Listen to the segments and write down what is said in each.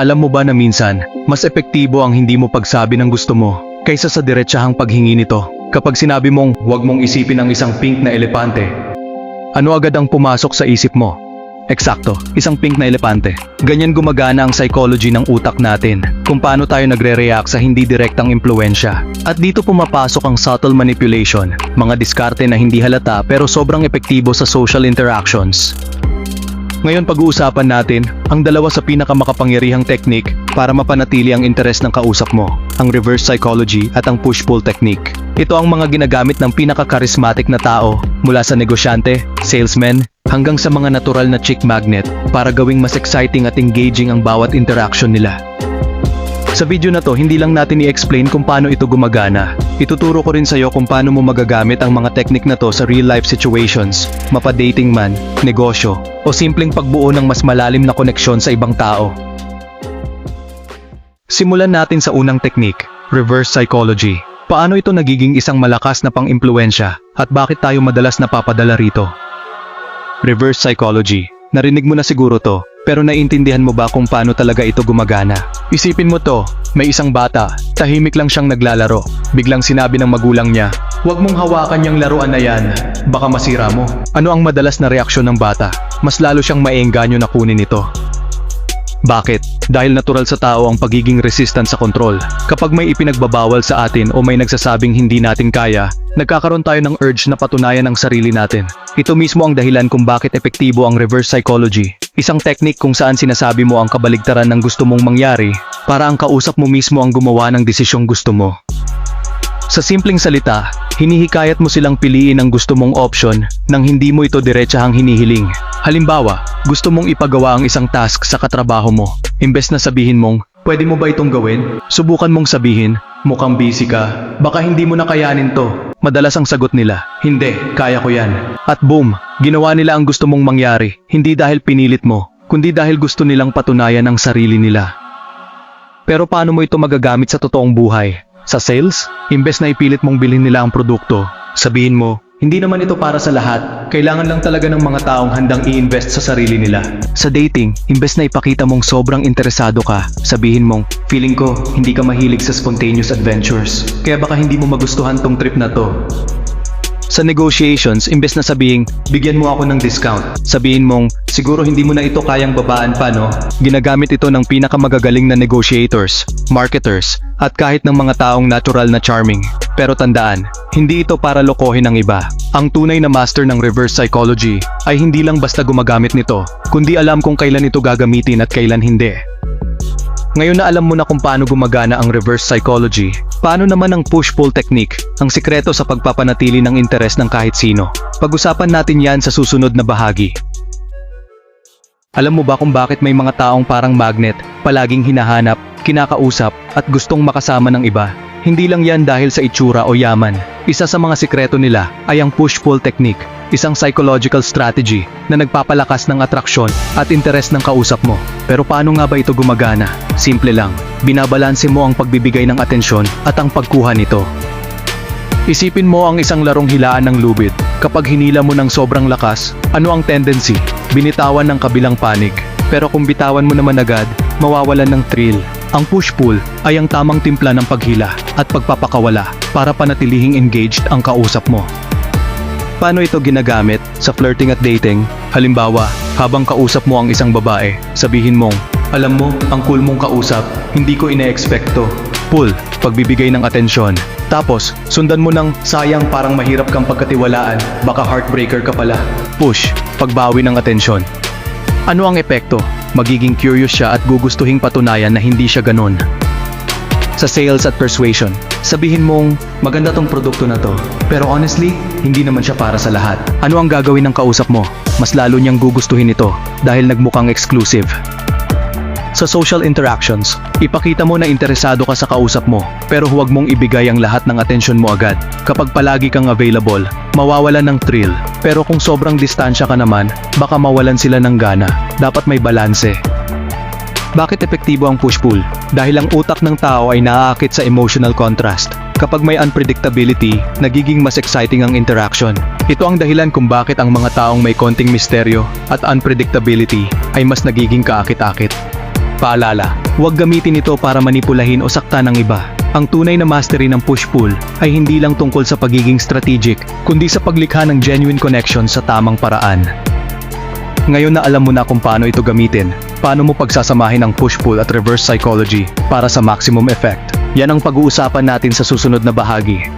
Alam mo ba na minsan, mas epektibo ang hindi mo pagsabi ng gusto mo kaysa sa diretsahang paghingi nito. Kapag sinabi mong huwag mong isipin ang isang pink na elepante, ano agad ang pumasok sa isip mo? Eksakto, isang pink na elepante. Ganyan gumagana ang psychology ng utak natin, kung paano tayo nagre-react sa hindi direktang impluensya. At dito pumapasok ang subtle manipulation, mga diskarte na hindi halata pero sobrang epektibo sa social interactions. Ngayon pag-uusapan natin ang dalawa sa pinakamakapangyarihang technique para mapanatili ang interes ng kausap mo, ang reverse psychology at ang push-pull technique. Ito ang mga ginagamit ng pinaka-charismatic na tao mula sa negosyante, salesman, hanggang sa mga natural na chick magnet para gawing mas exciting at engaging ang bawat interaction nila. Sa video na to, hindi lang natin i-explain kung paano ito gumagana. Ituturo ko rin sa'yo kung paano mo magagamit ang mga technique na to sa real-life situations, mapa-dating man, negosyo, o simpleng pagbuo ng mas malalim na koneksyon sa ibang tao. Simulan natin sa unang technique, reverse psychology. Paano ito nagiging isang malakas na pang-impluensya at bakit tayo madalas napapadala rito? Reverse psychology. Narinig mo na siguro to, pero naiintindihan mo ba kung paano talaga ito gumagana? Isipin mo to, may isang bata, tahimik lang siyang naglalaro. Biglang sinabi ng magulang niya, Huwag mong hawakan yung laruan na yan, baka masira mo. Ano ang madalas na reaksyon ng bata? Mas lalo siyang maengganyo na kunin ito. Bakit? Dahil natural sa tao ang pagiging resistant sa kontrol. Kapag may ipinagbabawal sa atin o may nagsasabing hindi natin kaya, nagkakaroon tayo ng urge na patunayan ang sarili natin. Ito mismo ang dahilan kung bakit epektibo ang reverse psychology. Isang technique kung saan sinasabi mo ang kabaligtaran ng gusto mong mangyari para ang kausap mo mismo ang gumawa ng desisyong gusto mo. Sa simpleng salita, hinihikayat mo silang piliin ang gusto mong option nang hindi mo ito diretsahang hinihiling. Halimbawa, gusto mong ipagawa ang isang task sa katrabaho mo. Imbes na sabihin mong, pwede mo ba itong gawin? Subukan mong sabihin, mukhang busy ka, baka hindi mo na kayanin to. Madalas ang sagot nila, hindi, kaya ko yan. At boom, ginawa nila ang gusto mong mangyari, hindi dahil pinilit mo, kundi dahil gusto nilang patunayan ang sarili nila. Pero paano mo ito magagamit sa totoong buhay? Sa sales, imbes na ipilit mong bilhin nila ang produkto, sabihin mo, hindi naman ito para sa lahat, kailangan lang talaga ng mga taong handang i-invest sa sarili nila. Sa dating, imbes na ipakita mong sobrang interesado ka, sabihin mong, feeling ko, hindi ka mahilig sa spontaneous adventures, kaya baka hindi mo magustuhan tong trip na to. Sa negotiations, imbes na sabihing, bigyan mo ako ng discount, sabihin mong, siguro hindi mo na ito kayang babaan pa no? Ginagamit ito ng pinakamagagaling na negotiators, marketers, at kahit ng mga taong natural na charming. Pero tandaan, hindi ito para lokohin ang iba. Ang tunay na master ng reverse psychology ay hindi lang basta gumagamit nito, kundi alam kung kailan ito gagamitin at kailan hindi. Ngayon na alam mo na kung paano gumagana ang reverse psychology, paano naman ang push-pull technique, ang sikreto sa pagpapanatili ng interes ng kahit sino. Pag-usapan natin yan sa susunod na bahagi. Alam mo ba kung bakit may mga taong parang magnet, palaging hinahanap, kinakausap, at gustong makasama ng iba? Hindi lang yan dahil sa itsura o yaman. Isa sa mga sikreto nila ay ang push-pull technique, isang psychological strategy na nagpapalakas ng atraksyon at interes ng kausap mo. Pero paano nga ba ito gumagana? Simple lang, binabalanse mo ang pagbibigay ng atensyon at ang pagkuha nito. Isipin mo ang isang larong hilaan ng lubid. Kapag hinila mo ng sobrang lakas, ano ang tendency? Binitawan ng kabilang panig. Pero kung bitawan mo naman agad, mawawalan ng thrill. Ang push-pull ay ang tamang timpla ng paghila at pagpapakawala para panatilihing engaged ang kausap mo. Paano ito ginagamit sa flirting at dating? Halimbawa, habang kausap mo ang isang babae, sabihin mong, Alam mo, ang cool mong kausap, hindi ko ine-expect. Pull, pagbibigay ng atensyon. Tapos, sundan mo ng sayang parang mahirap kang pagkatiwalaan, baka heartbreaker ka pala. Push, pagbawi ng atensyon. Ano ang epekto? Magiging curious siya at gugustuhing patunayan na hindi siya ganun. Sa sales at persuasion, sabihin mong, maganda tong produkto na to. Pero honestly, hindi naman siya para sa lahat. Ano ang gagawin ng kausap mo? Mas lalo niyang gugustuhin ito dahil nagmukhang exclusive. Sa social interactions, ipakita mo na interesado ka sa kausap mo, pero huwag mong ibigay ang lahat ng atensyon mo agad. Kapag palagi kang available, mawawalan ng thrill. Pero kung sobrang distansya ka naman, baka mawalan sila ng gana. Dapat may balanse. Bakit epektibo ang push-pull? Dahil ang utak ng tao ay naaakit sa emotional contrast. Kapag may unpredictability, nagiging mas exciting ang interaction. Ito ang dahilan kung bakit ang mga taong may konting misteryo at unpredictability ay mas nagiging kaakit-akit. Paalala, huwag gamitin ito para manipulahin o saktan ng iba. Ang tunay na mastery ng push-pull ay hindi lang tungkol sa pagiging strategic, kundi sa paglikha ng genuine connection sa tamang paraan. Ngayon na alam mo na kung paano ito gamitin, paano mo pagsasamahin ang push-pull at reverse psychology para sa maximum effect. Yan ang pag-uusapan natin sa susunod na bahagi.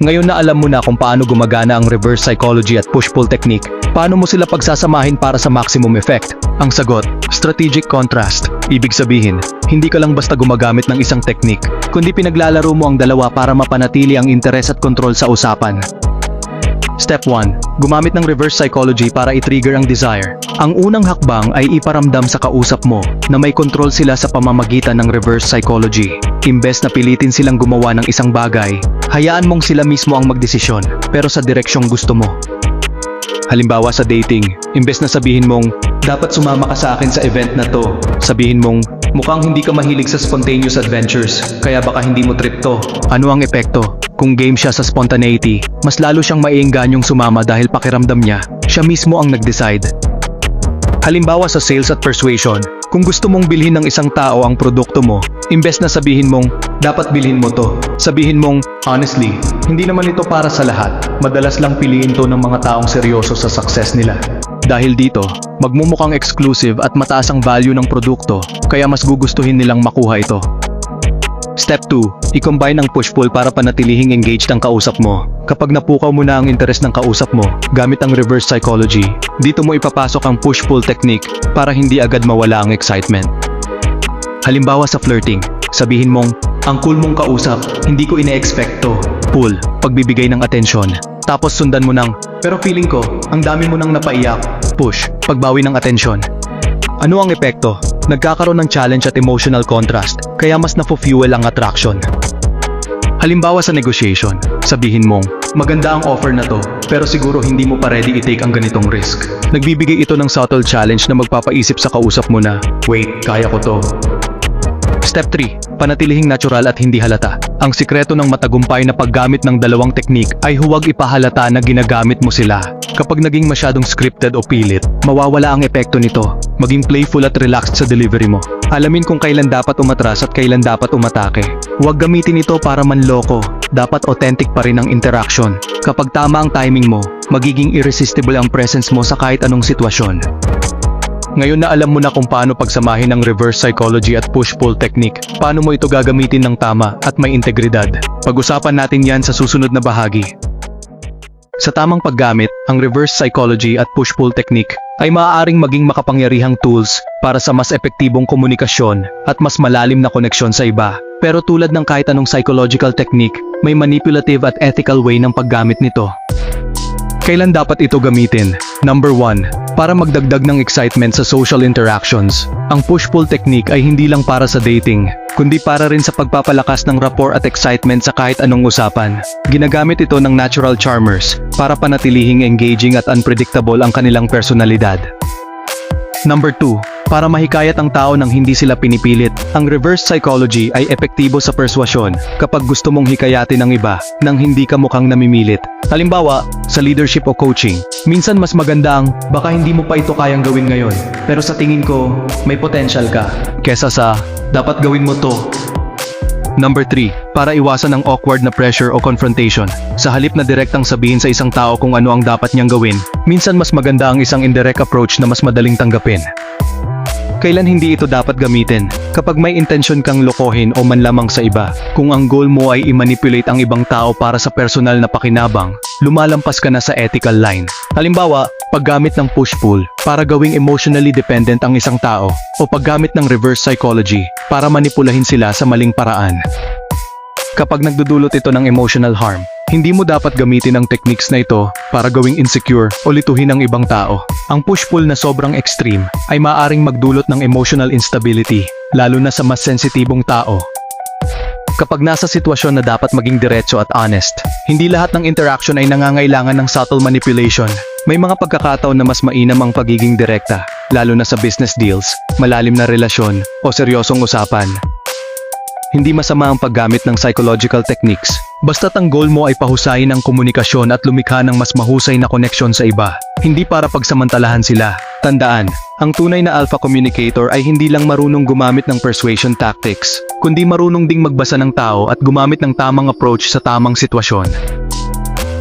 Ngayon na alam mo na kung paano gumagana ang reverse psychology at push-pull technique, paano mo sila pagsasamahin para sa maximum effect? Ang sagot, strategic contrast. Ibig sabihin, hindi ka lang basta gumagamit ng isang technique, kundi pinaglalaro mo ang dalawa para mapanatili ang interes at kontrol sa usapan. Step 1. Gumamit ng reverse psychology para i-trigger ang desire. Ang unang hakbang ay iparamdam sa kausap mo na may kontrol sila sa pamamagitan ng reverse psychology. Imbes na pilitin silang gumawa ng isang bagay, hayaan mong sila mismo ang magdesisyon, pero sa direksyong gusto mo. Halimbawa sa dating, imbes na sabihin mong, dapat sumama ka sa akin sa event na to, sabihin mong, mukhang hindi ka mahilig sa spontaneous adventures, kaya baka hindi mo trip to. Ano ang epekto? Kung game siya sa spontaneity, mas lalo siyang maiingganyong sumama dahil pakiramdam niya, siya mismo ang nag-decide. Halimbawa sa sales at persuasion, kung gusto mong bilhin ng isang tao ang produkto mo, imbes na sabihin mong, dapat bilhin mo to, sabihin mong, honestly, hindi naman ito para sa lahat, madalas lang piliin to ng mga taong seryoso sa success nila. Dahil dito, magmumukhang exclusive at mataas ang value ng produkto, kaya mas gugustuhin nilang makuha ito. Step 2. I-combine ang push-pull para panatilihing engaged ang kausap mo. Kapag napukaw mo na ang interes ng kausap mo, gamit ang reverse psychology, dito mo ipapasok ang push-pull technique para hindi agad mawala ang excitement. Halimbawa sa flirting, sabihin mong, ang cool mong kausap, hindi ko ine-expect to. Pull, pagbibigay ng atensyon. Tapos sundan mo ng, pero feeling ko, ang dami mo nang napaiyak. Push, pagbawi ng atensyon. Ano ang epekto? Nagkakaroon ng challenge at emotional contrast, kaya mas na-fuel ang attraction. Halimbawa sa negotiation, sabihin mong, maganda ang offer na to, pero siguro hindi mo pa ready i-take ang ganitong risk. Nagbibigay ito ng subtle challenge na magpapaisip sa kausap mo na, wait, kaya ko to. Step 3. Panatilihing natural at hindi halata. Ang sikreto ng matagumpay na paggamit ng dalawang teknik ay huwag ipahalata na ginagamit mo sila. Kapag naging masyadong scripted o pilit, mawawala ang epekto nito. Maging playful at relaxed sa delivery mo. Alamin kung kailan dapat umatras at kailan dapat umatake. Huwag gamitin ito para manloko. Dapat authentic pa rin ang interaction. Kapag tama ang timing mo, magiging irresistible ang presence mo sa kahit anong sitwasyon. Ngayon na alam mo na kung paano pagsamahin ang reverse psychology at push-pull technique, paano mo ito gagamitin ng tama at may integridad. Pag-usapan natin yan sa susunod na bahagi. Sa tamang paggamit, ang reverse psychology at push-pull technique ay maaaring maging makapangyarihang tools para sa mas epektibong komunikasyon at mas malalim na koneksyon sa iba. Pero tulad ng kahit anong psychological technique, may manipulative at ethical way ng paggamit nito. Kailan dapat ito gamitin? Number 1. Para magdagdag ng excitement sa social interactions. Ang push-pull technique ay hindi lang para sa dating, kundi para rin sa pagpapalakas ng rapport at excitement sa kahit anong usapan. Ginagamit ito ng natural charmers para panatilihing engaging at unpredictable ang kanilang personalidad. Number 2. Para mahikayat ang tao nang hindi sila pinipilit, ang reverse psychology ay epektibo sa perswasyon kapag gusto mong hikayatin ang iba nang hindi ka mukhang namimilit. Halimbawa, sa leadership o coaching, minsan mas maganda ang baka hindi mo pa ito kayang gawin ngayon, pero sa tingin ko, may potential ka. Kesa sa, dapat gawin mo to. Number 3. Para iwasan ang awkward na pressure o confrontation. Sa halip na direktang sabihin sa isang tao kung ano ang dapat niyang gawin, minsan mas maganda ang isang indirect approach na mas madaling tanggapin. Kailan hindi ito dapat gamitin? Kapag may intensyon kang lokohin o manlamang sa iba. Kung ang goal mo ay i-manipulate ang ibang tao para sa personal na pakinabang, lumalampas ka na sa ethical line. Halimbawa, paggamit ng push-pull para gawing emotionally dependent ang isang tao o paggamit ng reverse psychology para manipulahin sila sa maling paraan. Kapag nagdudulot ito ng emotional harm, hindi mo dapat gamitin ang techniques na ito para gawing insecure o lituhin ang ibang tao. Ang push-pull na sobrang extreme ay maaring magdulot ng emotional instability, lalo na sa mas sensitibong tao. Kapag nasa sitwasyon na dapat maging diretso at honest, hindi lahat ng interaction ay nangangailangan ng subtle manipulation. May mga pagkakataon na mas mainam ang pagiging direkta, lalo na sa business deals, malalim na relasyon, o seryosong usapan. Hindi masama ang paggamit ng psychological techniques. Basta't ang goal mo ay pahusayin ang komunikasyon at lumikha ng mas mahusay na koneksyon sa iba. Hindi para pagsamantalahan sila. Tandaan, ang tunay na alpha communicator ay hindi lang marunong gumamit ng persuasion tactics, kundi marunong ding magbasa ng tao at gumamit ng tamang approach sa tamang sitwasyon.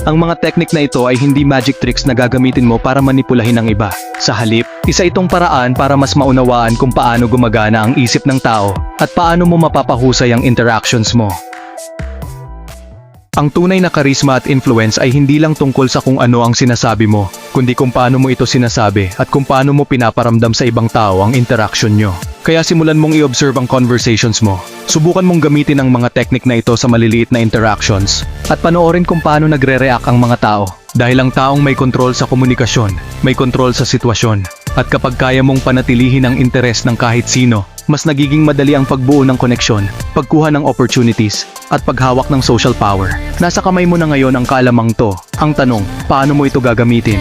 Ang mga teknik na ito ay hindi magic tricks na gagamitin mo para manipulahin ang iba. Sa halip, isa itong paraan para mas maunawaan kung paano gumagana ang isip ng tao at paano mo mapapahusay ang interactions mo. Ang tunay na karisma at influence ay hindi lang tungkol sa kung ano ang sinasabi mo, kundi kung paano mo ito sinasabi at kung paano mo pinaparamdam sa ibang tao ang interaction nyo. Kaya simulan mong i-observe ang conversations mo. Subukan mong gamitin ang mga teknik na ito sa maliliit na interactions at panoorin kung paano nagre-react ang mga tao. Dahil ang taong may kontrol sa komunikasyon, may kontrol sa sitwasyon, at kapag kaya mong panatilihin ang interes ng kahit sino, mas nagiging madali ang pagbuo ng koneksyon, pagkuha ng opportunities, at paghawak ng social power. Nasa kamay mo na ngayon ang kaalamang to. Ang tanong, paano mo ito gagamitin?